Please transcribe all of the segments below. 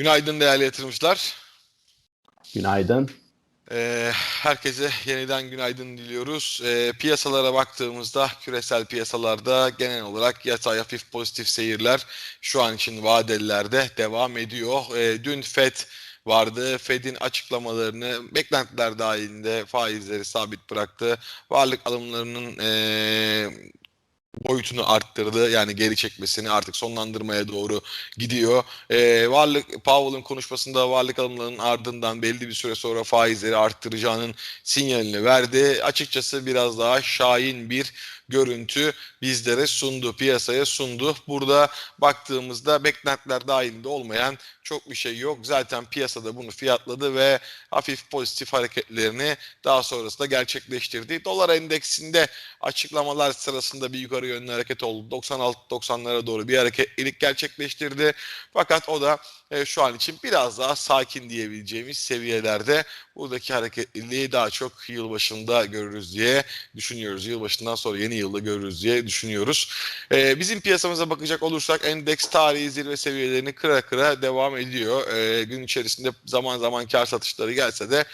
Günaydın değerli yatırımcılar. Günaydın. Ee, herkese yeniden günaydın diliyoruz. Ee, piyasalara baktığımızda küresel piyasalarda genel olarak yatay hafif pozitif seyirler şu an için vadelilerde devam ediyor. Ee, dün FED vardı. Fed'in açıklamalarını beklentiler dahilinde faizleri sabit bıraktı. Varlık alımlarının ee, boyutunu arttırdı. Yani geri çekmesini artık sonlandırmaya doğru gidiyor. Ee, varlık Powell'ın konuşmasında varlık alımlarının ardından belli bir süre sonra faizleri arttıracağının sinyalini verdi. Açıkçası biraz daha şahin bir görüntü bizlere sundu, piyasaya sundu. Burada baktığımızda beklentiler dahilinde olmayan çok bir şey yok. Zaten piyasada bunu fiyatladı ve hafif pozitif hareketlerini daha sonrasında gerçekleştirdi. Dolar endeksinde açıklamalar sırasında bir yukarı yönlü hareket oldu. 96-90'lara doğru bir hareketlilik gerçekleştirdi. Fakat o da e, şu an için biraz daha sakin diyebileceğimiz seviyelerde buradaki hareketliliği daha çok yılbaşında görürüz diye düşünüyoruz. Yılbaşından sonra yeni yılda görürüz diye düşünüyoruz. E, bizim piyasamıza bakacak olursak endeks tarihi zirve seviyelerini kıra kıra devam ediyor. E, gün içerisinde zaman zaman kar satışları gelse de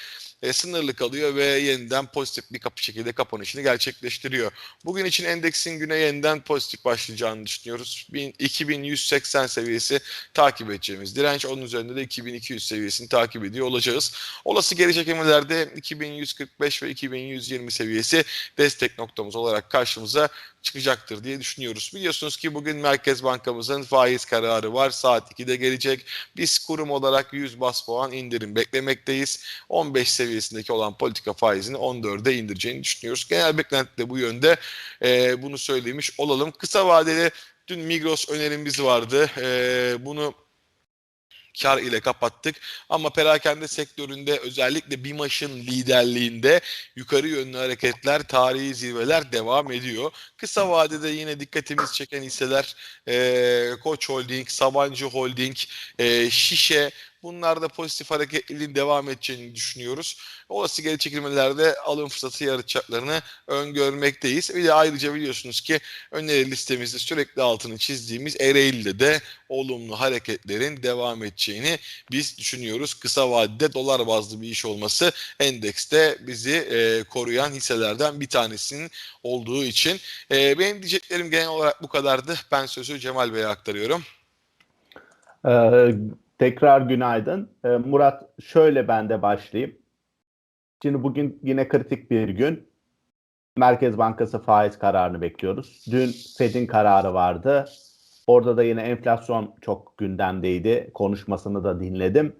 e, sınırlı kalıyor ve yeniden pozitif bir kapı şekilde kapanışını gerçekleştiriyor. Bugün için endeksin güne yeniden pozitif başlayacağını düşünüyoruz. 1000 2180 seviyesi takip edeceğimiz direnç. Onun üzerinde de 2200 seviyesini takip ediyor olacağız. Olası geri çekimlerde 2145 ve 2120 seviyesi destek noktamız olarak karşımıza çıkacaktır diye düşünüyoruz. Biliyorsunuz ki bugün Merkez Bankamızın faiz kararı var. Saat 2'de gelecek. Biz kurum olarak 100 bas puan indirim beklemekteyiz. 15 seviyesindeki olan politika faizini 14'e indireceğini düşünüyoruz. Genel beklenti de bu yönde. Ee, bunu söylemiş olalım. Kısa vadeli dün Migros önerimiz vardı. Ee, bunu kar ile kapattık. Ama perakende sektöründe özellikle BİMAŞ'ın liderliğinde yukarı yönlü hareketler, tarihi zirveler devam ediyor. Kısa vadede yine dikkatimiz çeken hisseler e, Koç Holding, Sabancı Holding, e, Şişe bunlarda pozitif hareketliliğin devam edeceğini düşünüyoruz. Olası geri çekilmelerde alım fırsatı yaratacaklarını öngörmekteyiz. Bir de ayrıca biliyorsunuz ki öneri listemizde sürekli altını çizdiğimiz Ereğli'de de olumlu hareketlerin devam edeceğini biz düşünüyoruz. Kısa vadede dolar bazlı bir iş olması endekste bizi e, koruyan hisselerden bir tanesinin olduğu için. E, benim diyeceklerim genel olarak bu kadardı. Ben sözü Cemal Bey'e aktarıyorum. Ee, tekrar günaydın. Ee, Murat şöyle ben de başlayayım. Şimdi bugün yine kritik bir gün. Merkez Bankası faiz kararını bekliyoruz. Dün Fed'in kararı vardı. Orada da yine enflasyon çok gündemdeydi. Konuşmasını da dinledim.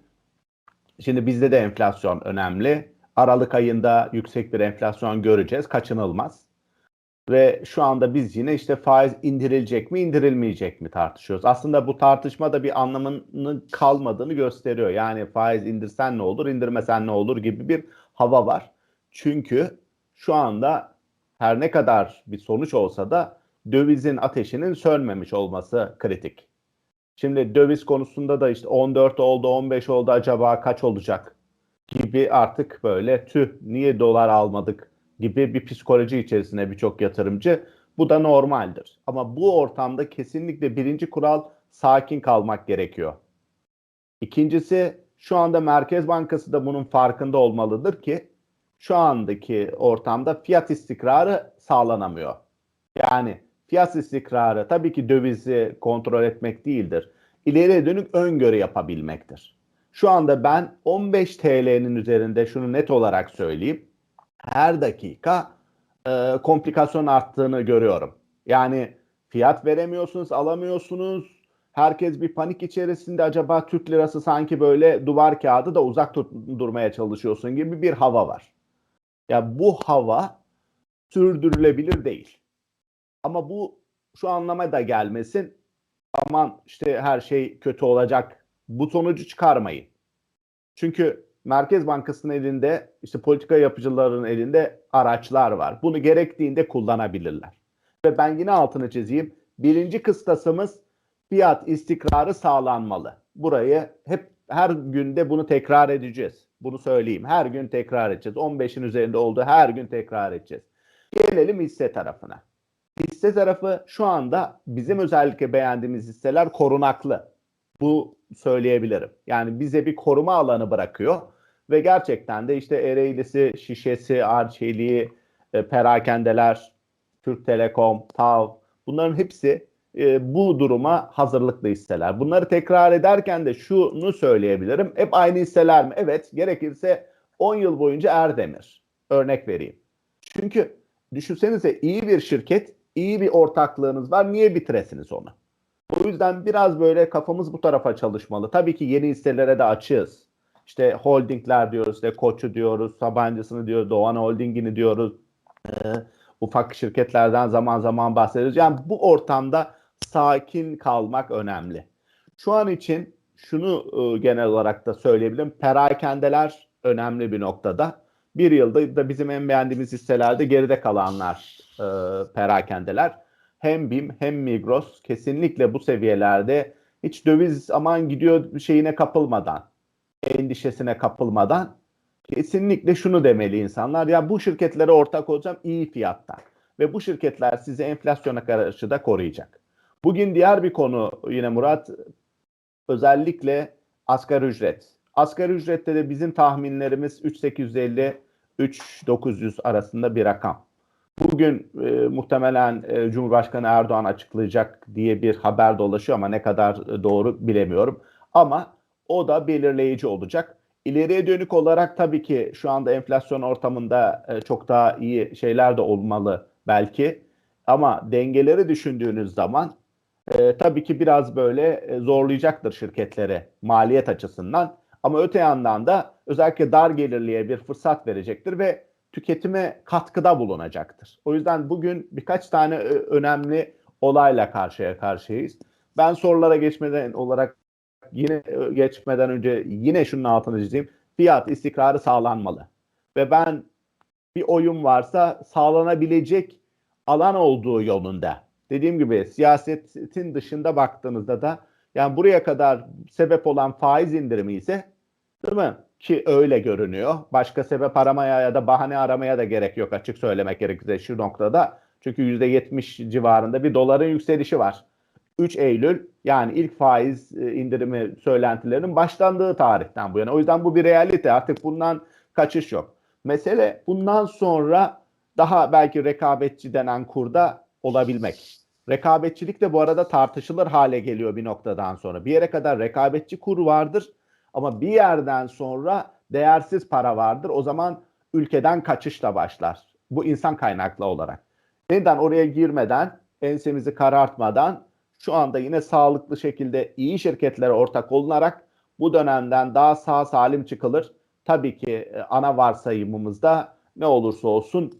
Şimdi bizde de enflasyon önemli. Aralık ayında yüksek bir enflasyon göreceğiz. Kaçınılmaz. Ve şu anda biz yine işte faiz indirilecek mi indirilmeyecek mi tartışıyoruz. Aslında bu tartışma da bir anlamının kalmadığını gösteriyor. Yani faiz indirsen ne olur indirmesen ne olur gibi bir hava var. Çünkü şu anda her ne kadar bir sonuç olsa da dövizin ateşinin sönmemiş olması kritik. Şimdi döviz konusunda da işte 14 oldu 15 oldu acaba kaç olacak gibi artık böyle tüh niye dolar almadık gibi bir psikoloji içerisinde birçok yatırımcı. Bu da normaldir. Ama bu ortamda kesinlikle birinci kural sakin kalmak gerekiyor. İkincisi şu anda Merkez Bankası da bunun farkında olmalıdır ki şu andaki ortamda fiyat istikrarı sağlanamıyor. Yani fiyat istikrarı tabii ki dövizi kontrol etmek değildir. İleriye dönük öngörü yapabilmektir. Şu anda ben 15 TL'nin üzerinde şunu net olarak söyleyeyim her dakika e, komplikasyon arttığını görüyorum. Yani fiyat veremiyorsunuz, alamıyorsunuz. Herkes bir panik içerisinde acaba Türk lirası sanki böyle duvar kağıdı da uzak durmaya çalışıyorsun gibi bir hava var. Ya bu hava sürdürülebilir değil. Ama bu şu anlama da gelmesin. Aman işte her şey kötü olacak. Bu sonucu çıkarmayın. Çünkü Merkez Bankası'nın elinde işte politika yapıcıların elinde araçlar var. Bunu gerektiğinde kullanabilirler. Ve ben yine altını çizeyim. Birinci kıstasımız fiyat istikrarı sağlanmalı. Burayı hep her günde bunu tekrar edeceğiz. Bunu söyleyeyim. Her gün tekrar edeceğiz. 15'in üzerinde oldu. Her gün tekrar edeceğiz. Gelelim hisse tarafına. Hisse tarafı şu anda bizim özellikle beğendiğimiz hisseler korunaklı. Bu söyleyebilirim. Yani bize bir koruma alanı bırakıyor ve gerçekten de işte Ereğlisi, Şişesi, Arçelik'i, e, Perakendeler, Türk Telekom, TAV bunların hepsi e, bu duruma hazırlıklı hisseler. Bunları tekrar ederken de şunu söyleyebilirim. Hep aynı hisseler mi? Evet. Gerekirse 10 yıl boyunca Erdemir. Örnek vereyim. Çünkü düşünsenize iyi bir şirket, iyi bir ortaklığınız var. Niye bitiresiniz onu? O yüzden biraz böyle kafamız bu tarafa çalışmalı. Tabii ki yeni hisselere de açığız. İşte holdingler diyoruz, işte Koç'u diyoruz, Sabancı'sını diyoruz, Doğan Holding'ini diyoruz. Ee, ufak şirketlerden zaman zaman bahsediyoruz. Yani bu ortamda sakin kalmak önemli. Şu an için şunu e, genel olarak da söyleyebilirim. Perakendeler önemli bir noktada. Bir yılda da bizim en beğendiğimiz hisselerde geride kalanlar e, perakendeler. Hem BİM hem Migros kesinlikle bu seviyelerde hiç döviz aman gidiyor şeyine kapılmadan, endişesine kapılmadan kesinlikle şunu demeli insanlar. Ya bu şirketlere ortak olacağım iyi fiyattan. Ve bu şirketler sizi enflasyona karşı da koruyacak. Bugün diğer bir konu yine Murat özellikle asgari ücret. Asgari ücrette de bizim tahminlerimiz 3850 3900 arasında bir rakam. Bugün e, muhtemelen e, Cumhurbaşkanı Erdoğan açıklayacak diye bir haber dolaşıyor ama ne kadar e, doğru bilemiyorum. Ama o da belirleyici olacak. İleriye dönük olarak tabii ki şu anda enflasyon ortamında e, çok daha iyi şeyler de olmalı belki. Ama dengeleri düşündüğünüz zaman e, tabii ki biraz böyle e, zorlayacaktır şirketlere maliyet açısından. Ama öte yandan da özellikle dar gelirliye bir fırsat verecektir ve tüketime katkıda bulunacaktır. O yüzden bugün birkaç tane önemli olayla karşıya karşıyayız. Ben sorulara geçmeden olarak yine e, geçmeden önce yine şunun altını çizeyim. Fiyat istikrarı sağlanmalı. Ve ben bir oyun varsa sağlanabilecek alan olduğu yolunda. Dediğim gibi siyasetin dışında baktığınızda da yani buraya kadar sebep olan faiz indirimi ise değil mi? Ki öyle görünüyor. Başka sebep aramaya ya da bahane aramaya da gerek yok açık söylemek gerekirse şu noktada. Çünkü %70 civarında bir doların yükselişi var. 3 Eylül yani ilk faiz e, indirimi söylentilerinin başlandığı tarihten bu yana. O yüzden bu bir realite. Artık bundan kaçış yok. Mesele bundan sonra daha belki rekabetçi denen kurda olabilmek. Rekabetçilik de bu arada tartışılır hale geliyor bir noktadan sonra. Bir yere kadar rekabetçi kur vardır ama bir yerden sonra değersiz para vardır. O zaman ülkeden kaçış da başlar. Bu insan kaynaklı olarak. Neden oraya girmeden, ensemizi karartmadan şu anda yine sağlıklı şekilde iyi şirketlere ortak olunarak bu dönemden daha sağ salim çıkılır. Tabii ki e, ana varsayımımızda ne olursa olsun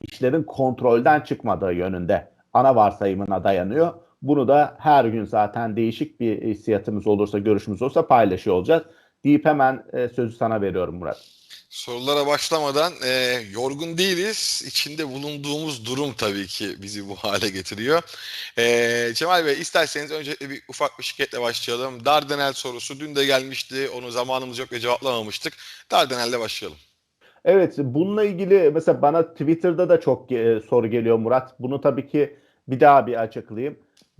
işlerin kontrolden çıkmadığı yönünde ana varsayımına dayanıyor. Bunu da her gün zaten değişik bir hissiyatımız olursa, görüşümüz olursa paylaşıyor olacağız. Deyip hemen e, sözü sana veriyorum Murat. Sorulara başlamadan e, yorgun değiliz. İçinde bulunduğumuz durum tabii ki bizi bu hale getiriyor. E, Cemal Bey isterseniz önce bir ufak bir şirketle başlayalım. Dardanel sorusu dün de gelmişti. Onu zamanımız yok ve cevaplamamıştık. Dardanel'le başlayalım. Evet, bununla ilgili mesela bana Twitter'da da çok e, soru geliyor Murat. Bunu tabii ki bir daha bir açıklayayım.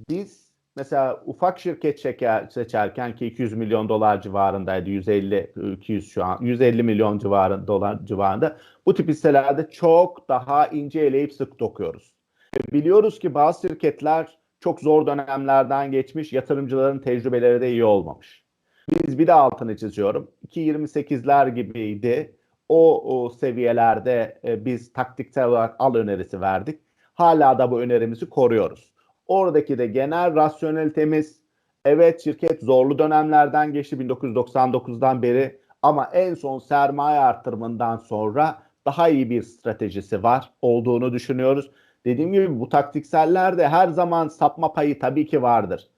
Biz mesela ufak şirket şeker seçerken ki 200 milyon dolar civarındaydı. 150 200 şu an 150 milyon civarında dolar civarında. Bu tip hisselerde çok daha ince eleyip sık dokuyoruz. Biliyoruz ki bazı şirketler çok zor dönemlerden geçmiş, yatırımcıların tecrübeleri de iyi olmamış. Biz bir de altını çiziyorum. 2.28'ler gibiydi o, o seviyelerde e, biz taktiksel olarak al önerisi verdik. Hala da bu önerimizi koruyoruz. Oradaki de genel rasyonelitemiz evet şirket zorlu dönemlerden geçti 1999'dan beri ama en son sermaye artırımından sonra daha iyi bir stratejisi var olduğunu düşünüyoruz. Dediğim gibi bu taktiksellerde her zaman sapma payı tabii ki vardır.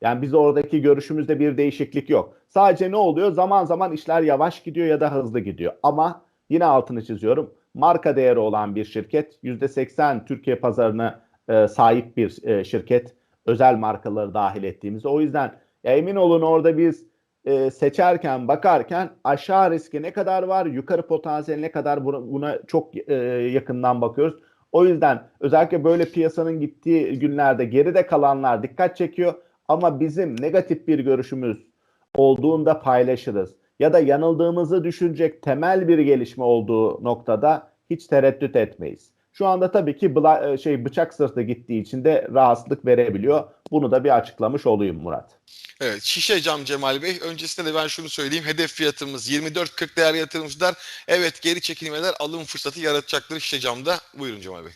Yani biz oradaki görüşümüzde bir değişiklik yok. Sadece ne oluyor? Zaman zaman işler yavaş gidiyor ya da hızlı gidiyor. Ama yine altını çiziyorum. Marka değeri olan bir şirket %80 Türkiye pazarına e, sahip bir e, şirket. Özel markaları dahil ettiğimizde. O yüzden ya emin olun orada biz e, seçerken, bakarken aşağı riski ne kadar var, yukarı potansiyel ne kadar buna, çok yakından bakıyoruz. O yüzden özellikle böyle piyasanın gittiği günlerde geride kalanlar dikkat çekiyor. Ama bizim negatif bir görüşümüz olduğunda paylaşırız. Ya da yanıldığımızı düşünecek temel bir gelişme olduğu noktada hiç tereddüt etmeyiz. Şu anda tabii ki bla- şey bıçak sırtı gittiği için de rahatsızlık verebiliyor. Bunu da bir açıklamış olayım Murat. Evet, şişe cam Cemal Bey. Öncesinde de ben şunu söyleyeyim. Hedef fiyatımız 24.40 değerli yatırımcılar. Evet, geri çekilmeler alım fırsatı yaratacaktır şişe camda. Buyurun Cemal Bey.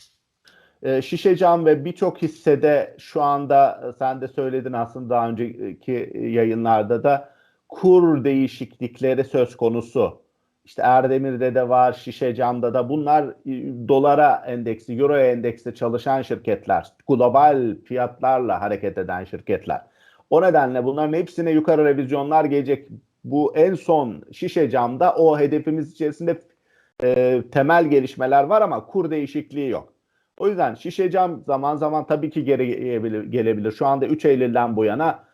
Ee, şişe cam ve birçok hissede şu anda e, sen de söyledin aslında daha önceki yayınlarda da kur değişiklikleri söz konusu. İşte Erdemir'de de var, şişe camda da bunlar e, dolara endeksi, euroya endeksli çalışan şirketler, global fiyatlarla hareket eden şirketler. O nedenle bunların hepsine yukarı revizyonlar gelecek. Bu en son şişe camda o hedefimiz içerisinde e, temel gelişmeler var ama kur değişikliği yok. O yüzden şişe cam zaman zaman tabii ki geri gelebilir. Şu anda 3 Eylül'den bu yana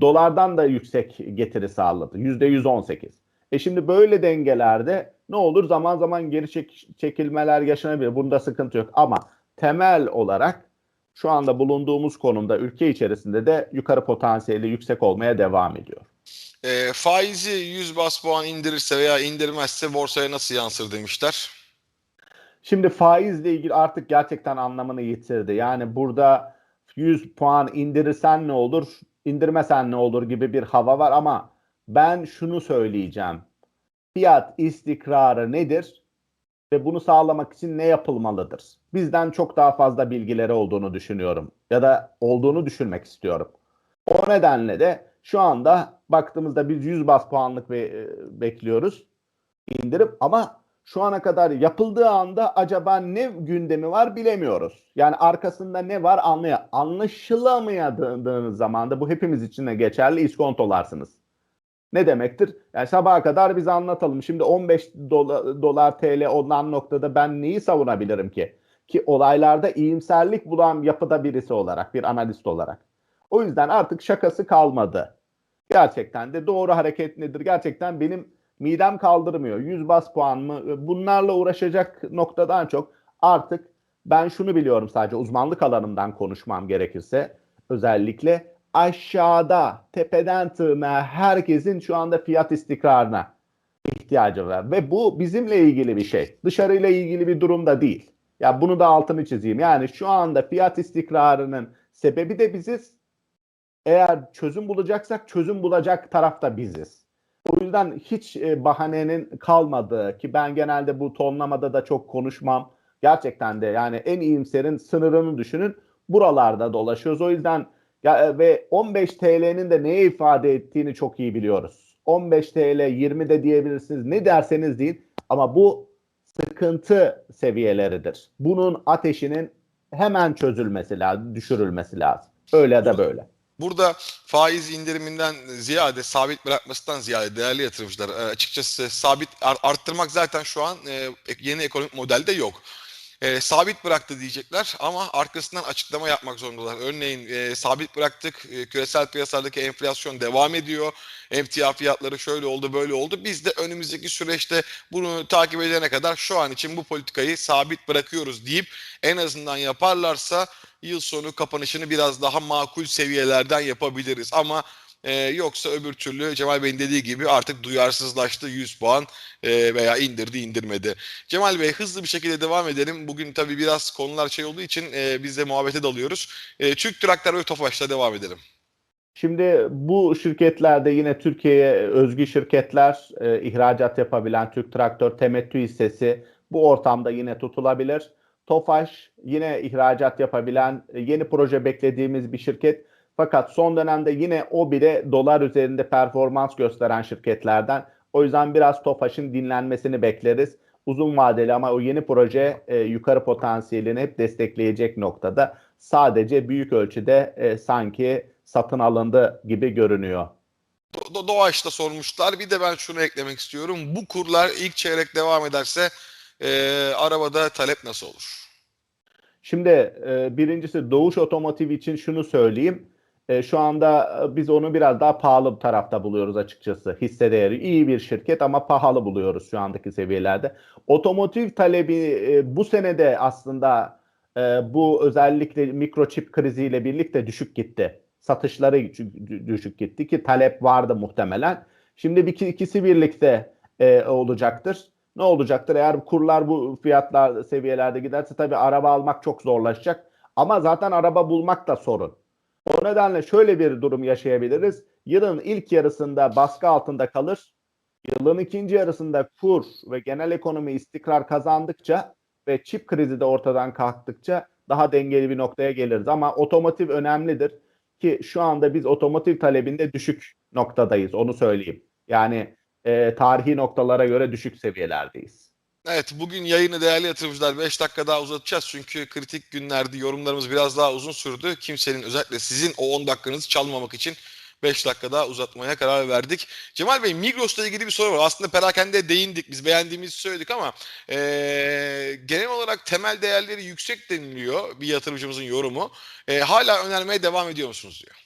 dolardan da yüksek getiri sağladı. %118. E şimdi böyle dengelerde ne olur zaman zaman geri çek- çekilmeler yaşanabilir. Bunda sıkıntı yok ama temel olarak şu anda bulunduğumuz konumda ülke içerisinde de yukarı potansiyeli yüksek olmaya devam ediyor. E, faizi 100 bas puan indirirse veya indirmezse borsaya nasıl yansır demişler. Şimdi faizle ilgili artık gerçekten anlamını yitirdi. Yani burada 100 puan indirirsen ne olur, indirmesen ne olur gibi bir hava var ama ben şunu söyleyeceğim. Fiyat istikrarı nedir ve bunu sağlamak için ne yapılmalıdır? Bizden çok daha fazla bilgileri olduğunu düşünüyorum ya da olduğunu düşünmek istiyorum. O nedenle de şu anda baktığımızda biz 100 bas puanlık be- bekliyoruz indirim ama şu ana kadar yapıldığı anda acaba ne gündemi var bilemiyoruz. Yani arkasında ne var anlaya anlaşılamayadığınız zaman da bu hepimiz için de geçerli iskontolarsınız. Ne demektir? Yani sabaha kadar bize anlatalım. Şimdi 15 dolar, dolar TL olan noktada ben neyi savunabilirim ki? Ki olaylarda iyimserlik bulan yapıda birisi olarak, bir analist olarak. O yüzden artık şakası kalmadı. Gerçekten de doğru hareket nedir? Gerçekten benim midem kaldırmıyor. 100 bas puan mı? Bunlarla uğraşacak noktadan çok artık ben şunu biliyorum sadece uzmanlık alanımdan konuşmam gerekirse özellikle aşağıda tepeden tırnağa herkesin şu anda fiyat istikrarına ihtiyacı var ve bu bizimle ilgili bir şey. Dışarıyla ilgili bir durum da değil. Ya bunu da altını çizeyim. Yani şu anda fiyat istikrarının sebebi de biziz. Eğer çözüm bulacaksak çözüm bulacak taraf da biziz. O yüzden hiç e, bahanenin kalmadığı ki ben genelde bu tonlamada da çok konuşmam. Gerçekten de yani en iyimserin sınırını düşünün. Buralarda dolaşıyoruz. O yüzden ya, e, ve 15 TL'nin de neye ifade ettiğini çok iyi biliyoruz. 15 TL 20 de diyebilirsiniz. Ne derseniz deyin ama bu sıkıntı seviyeleridir. Bunun ateşinin hemen çözülmesi lazım, düşürülmesi lazım. Öyle ya da böyle. Burada faiz indiriminden ziyade sabit bırakmasından ziyade değerli yatırımcılar e, açıkçası sabit ar- arttırmak zaten şu an e, yeni ekonomik modelde yok. E, sabit bıraktı diyecekler ama arkasından açıklama yapmak zorundalar. Örneğin e, sabit bıraktık, e, küresel piyasalardaki enflasyon devam ediyor, emtia fiyatları şöyle oldu böyle oldu. Biz de önümüzdeki süreçte bunu takip edene kadar şu an için bu politikayı sabit bırakıyoruz deyip en azından yaparlarsa yıl sonu kapanışını biraz daha makul seviyelerden yapabiliriz. Ama e, yoksa öbür türlü Cemal Bey'in dediği gibi artık duyarsızlaştı 100 puan e, veya indirdi indirmedi. Cemal Bey hızlı bir şekilde devam edelim. Bugün tabii biraz konular şey olduğu için e, biz de muhabbete dalıyoruz. E, Türk Traktör ve Tofaş'ta devam edelim. Şimdi bu şirketlerde yine Türkiye'ye özgü şirketler, e, ihracat yapabilen Türk Traktör Temettü hissesi bu ortamda yine tutulabilir. Tofaş yine ihracat yapabilen e, yeni proje beklediğimiz bir şirket. Fakat son dönemde yine o bile dolar üzerinde performans gösteren şirketlerden. O yüzden biraz Tofaş'ın dinlenmesini bekleriz. Uzun vadeli ama o yeni proje e, yukarı potansiyelini hep destekleyecek noktada. Sadece büyük ölçüde e, sanki satın alındı gibi görünüyor. Do- Do- Doğaç'ta sormuşlar. Bir de ben şunu eklemek istiyorum. Bu kurlar ilk çeyrek devam ederse e, arabada talep nasıl olur? Şimdi e, birincisi Doğuş Otomotiv için şunu söyleyeyim. E, şu anda e, biz onu biraz daha pahalı tarafta buluyoruz açıkçası. Hisse değeri iyi bir şirket ama pahalı buluyoruz şu andaki seviyelerde. Otomotiv talebi e, bu senede aslında e, bu özellikle mikroçip kriziyle birlikte düşük gitti. satışları dü- düşük gitti ki talep vardı muhtemelen. Şimdi bir, ikisi birlikte e, olacaktır. Ne olacaktır? Eğer kurlar bu fiyatlar seviyelerde giderse tabii araba almak çok zorlaşacak. Ama zaten araba bulmak da sorun. O nedenle şöyle bir durum yaşayabiliriz. Yılın ilk yarısında baskı altında kalır. Yılın ikinci yarısında kur ve genel ekonomi istikrar kazandıkça ve çip krizi de ortadan kalktıkça daha dengeli bir noktaya geliriz. Ama otomotiv önemlidir ki şu anda biz otomotiv talebinde düşük noktadayız onu söyleyeyim. Yani e, tarihi noktalara göre düşük seviyelerdeyiz. Evet bugün yayını değerli yatırımcılar 5 dakika daha uzatacağız çünkü kritik günlerde yorumlarımız biraz daha uzun sürdü. Kimsenin özellikle sizin o 10 dakikanızı çalmamak için 5 dakika daha uzatmaya karar verdik. Cemal Bey Migros'la ilgili bir soru var. Aslında perakende değindik biz beğendiğimizi söyledik ama eee, genel olarak temel değerleri yüksek deniliyor bir yatırımcımızın yorumu. Eee, hala önermeye devam ediyor musunuz diyor.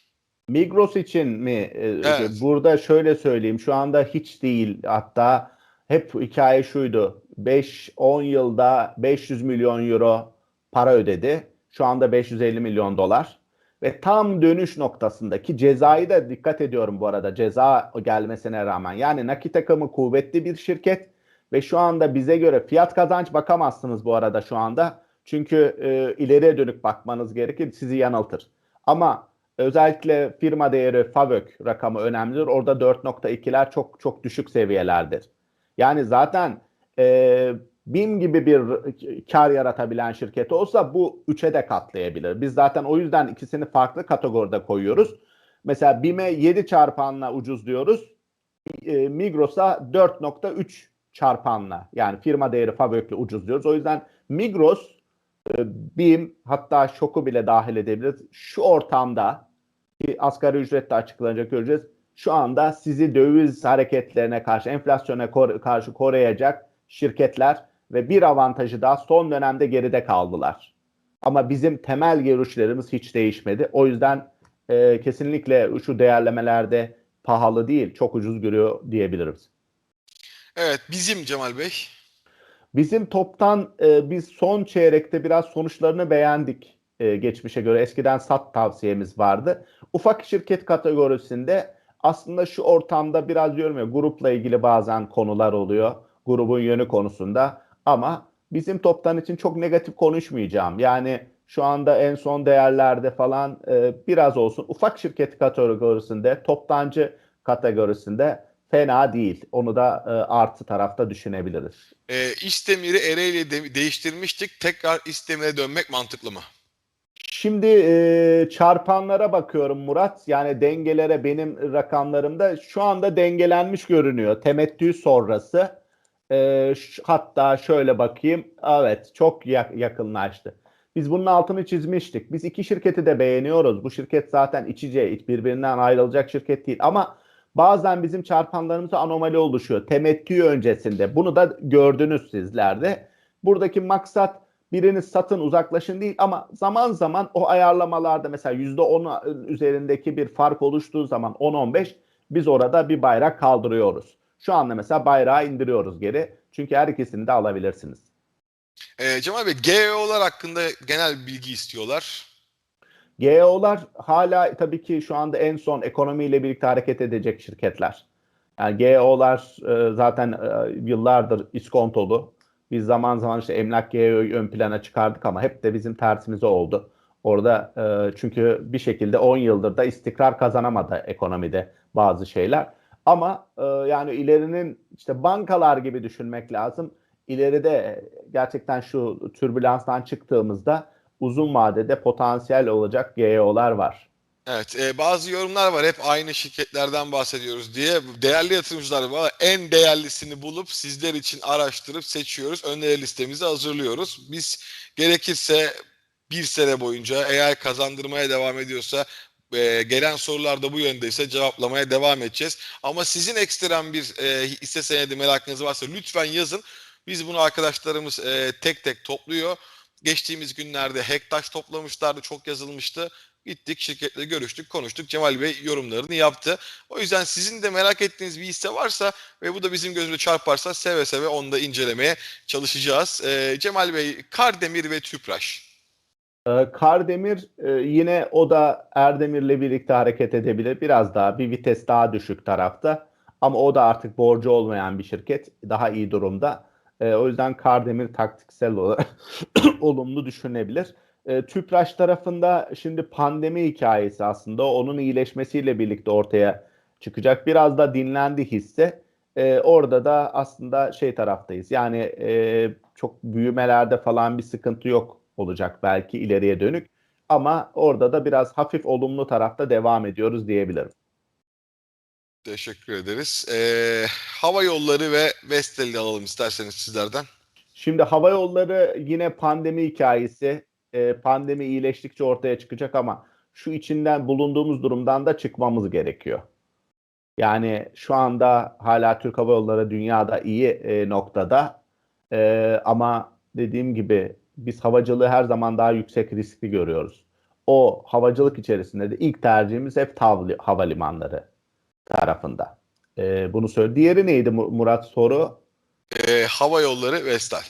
Migros için mi? E, Evet. Burada şöyle söyleyeyim. Şu anda hiç değil. Hatta hep hikaye şuydu. 5-10 yılda 500 milyon euro para ödedi. Şu anda 550 milyon dolar. Ve tam dönüş noktasındaki cezayı da dikkat ediyorum bu arada. Ceza gelmesine rağmen. Yani nakit akımı kuvvetli bir şirket ve şu anda bize göre fiyat kazanç bakamazsınız bu arada şu anda. Çünkü e, ileriye dönük bakmanız gerekir. Sizi yanıltır. Ama özellikle firma değeri FAVÖK rakamı önemlidir. Orada 4.2'ler çok çok düşük seviyelerdir. Yani zaten e, BİM gibi bir kar yaratabilen şirket olsa bu 3'e de katlayabilir. Biz zaten o yüzden ikisini farklı kategoride koyuyoruz. Mesela BİM'e 7 çarpanla ucuz diyoruz. E, Migros'a 4.3 çarpanla yani firma değeri FAVÖK'le ucuz diyoruz. O yüzden Migros e, BİM hatta şoku bile dahil edebiliriz. Şu ortamda ki asgari ücret de açıklanacak göreceğiz. Şu anda sizi döviz hareketlerine karşı, enflasyona kor- karşı koruyacak şirketler ve bir avantajı daha son dönemde geride kaldılar. Ama bizim temel görüşlerimiz hiç değişmedi. O yüzden e, kesinlikle şu değerlemelerde pahalı değil, çok ucuz görüyor diyebiliriz. Evet bizim Cemal Bey. Bizim toptan e, biz son çeyrekte biraz sonuçlarını beğendik e, geçmişe göre. Eskiden sat tavsiyemiz vardı. Ufak şirket kategorisinde aslında şu ortamda biraz diyorum ya grupla ilgili bazen konular oluyor. Grubun yönü konusunda ama bizim toptan için çok negatif konuşmayacağım. Yani şu anda en son değerlerde falan e, biraz olsun ufak şirket kategorisinde toptancı kategorisinde fena değil. Onu da e, artı tarafta düşünebiliriz. Eee İstemir'i Ereğli'ye de- değiştirmiştik. Tekrar İstemir'e dönmek mantıklı mı? Şimdi e, çarpanlara bakıyorum Murat. Yani dengelere benim rakamlarımda şu anda dengelenmiş görünüyor. Temettü sonrası. E, hatta şöyle bakayım. Evet çok yak- yakınlaştı. Biz bunun altını çizmiştik. Biz iki şirketi de beğeniyoruz. Bu şirket zaten iç içe hiç birbirinden ayrılacak şirket değil. Ama bazen bizim çarpanlarımızda anomali oluşuyor. Temettü öncesinde. Bunu da gördünüz sizler de. Buradaki maksat birini satın uzaklaşın değil ama zaman zaman o ayarlamalarda mesela %10 üzerindeki bir fark oluştuğu zaman 10-15 biz orada bir bayrak kaldırıyoruz. Şu anda mesela bayrağı indiriyoruz geri. Çünkü her ikisini de alabilirsiniz. Eee Cemal Bey GEO'lar hakkında genel bilgi istiyorlar. GEO'lar hala tabii ki şu anda en son ekonomiyle birlikte hareket edecek şirketler. Yani GEO'lar e, zaten e, yıllardır iskontolu. Biz zaman zaman işte emlak GEO'yu ön plana çıkardık ama hep de bizim tersimize oldu. Orada e, çünkü bir şekilde 10 yıldır da istikrar kazanamadı ekonomide bazı şeyler. Ama e, yani ilerinin işte bankalar gibi düşünmek lazım. İleride gerçekten şu türbülanstan çıktığımızda uzun vadede potansiyel olacak GEO'lar var. Evet, e, bazı yorumlar var. Hep aynı şirketlerden bahsediyoruz diye. Değerli yatırımcılar var. En değerlisini bulup sizler için araştırıp seçiyoruz. Öneri listemizi hazırlıyoruz. Biz gerekirse bir sene boyunca eğer kazandırmaya devam ediyorsa e, gelen sorular da bu yöndeyse cevaplamaya devam edeceğiz. Ama sizin ekstrem bir e, hisse senedi merakınız varsa lütfen yazın. Biz bunu arkadaşlarımız e, tek tek topluyor. Geçtiğimiz günlerde Hektaş toplamışlardı, çok yazılmıştı. Gittik şirketle görüştük, konuştuk. Cemal Bey yorumlarını yaptı. O yüzden sizin de merak ettiğiniz bir hisse varsa ve bu da bizim gözümüze çarparsa seve seve onu da incelemeye çalışacağız. Ee, Cemal Bey, Kardemir ve Tüpraş. Ee, Kardemir e, yine o da Erdemir'le birlikte hareket edebilir. Biraz daha bir vites daha düşük tarafta. Ama o da artık borcu olmayan bir şirket. Daha iyi durumda. Ee, o yüzden Kardemir taktiksel olarak olumlu düşünebilir. Ee, Tüpraş tarafında şimdi pandemi hikayesi aslında onun iyileşmesiyle birlikte ortaya çıkacak. Biraz da dinlendi hisse. Ee, orada da aslında şey taraftayız. Yani e, çok büyümelerde falan bir sıkıntı yok olacak belki ileriye dönük. Ama orada da biraz hafif olumlu tarafta devam ediyoruz diyebilirim. Teşekkür ederiz. Ee, hava yolları ve Vestel'i alalım isterseniz sizlerden. Şimdi hava yolları yine pandemi hikayesi. Ee, pandemi iyileştikçe ortaya çıkacak ama şu içinden bulunduğumuz durumdan da çıkmamız gerekiyor. Yani şu anda hala Türk Hava Yolları dünyada iyi e, noktada. E, ama dediğim gibi biz havacılığı her zaman daha yüksek riskli görüyoruz. O havacılık içerisinde de ilk tercihimiz hep TAV li- havalimanları tarafında. E, bunu söyle. Diğeri neydi Mu- Murat soru? Ee, hava yolları Vestel.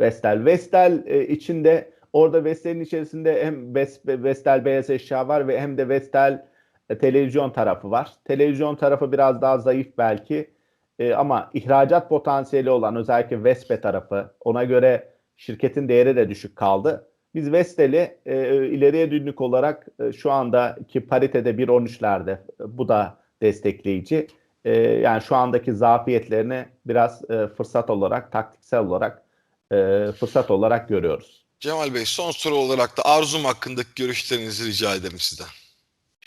Vestel. Vestel e, içinde orada Vestel'in içerisinde hem Ves- Vestel beyaz eşya var ve hem de Vestel e, televizyon tarafı var. Televizyon tarafı biraz daha zayıf belki E, ama ihracat potansiyeli olan özellikle Vespe tarafı ona göre şirketin değeri de düşük kaldı. Biz Vestel'i e, ileriye dönük olarak e, şu andaki paritede 1.13'lerde e, bu da destekleyici. E, yani şu andaki zafiyetlerini biraz e, fırsat olarak, taktiksel olarak e, fırsat olarak görüyoruz. Cemal Bey son soru olarak da Arzum hakkındaki görüşlerinizi rica ederim sizden.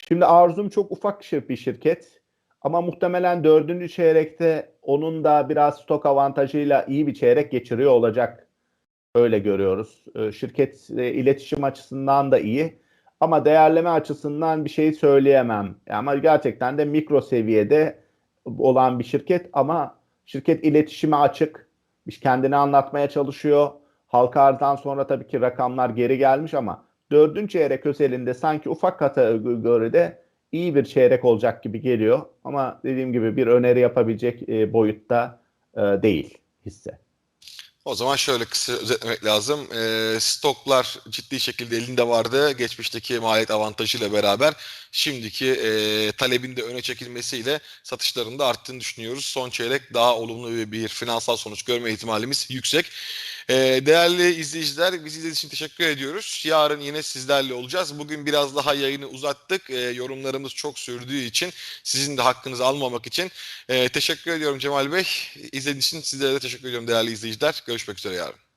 Şimdi Arzum çok ufak bir şirket ama muhtemelen dördüncü çeyrekte onun da biraz stok avantajıyla iyi bir çeyrek geçiriyor olacak. Öyle görüyoruz. E, Şirket e, iletişim açısından da iyi ama değerleme açısından bir şey söyleyemem. Ama gerçekten de mikro seviyede olan bir şirket ama şirket iletişime açık. Kendini anlatmaya çalışıyor. Halka arzdan sonra tabii ki rakamlar geri gelmiş ama dördüncü çeyrek özelinde sanki ufak kategoride iyi bir çeyrek olacak gibi geliyor. Ama dediğim gibi bir öneri yapabilecek e, boyutta e, değil hisse. O zaman şöyle kısa özetlemek lazım. Ee, stoklar ciddi şekilde elinde vardı. Geçmişteki maliyet avantajıyla beraber şimdiki e, talebin de öne çekilmesiyle satışların da arttığını düşünüyoruz. Son çeyrek daha olumlu bir finansal sonuç görme ihtimalimiz yüksek. Ee, değerli izleyiciler bizi izlediğiniz için teşekkür ediyoruz. Yarın yine sizlerle olacağız. Bugün biraz daha yayını uzattık. Ee, yorumlarımız çok sürdüğü için sizin de hakkınızı almamak için e, teşekkür ediyorum Cemal Bey. İzlediğiniz için sizlere de teşekkür ediyorum değerli izleyiciler. Görüşmek üzere yarın.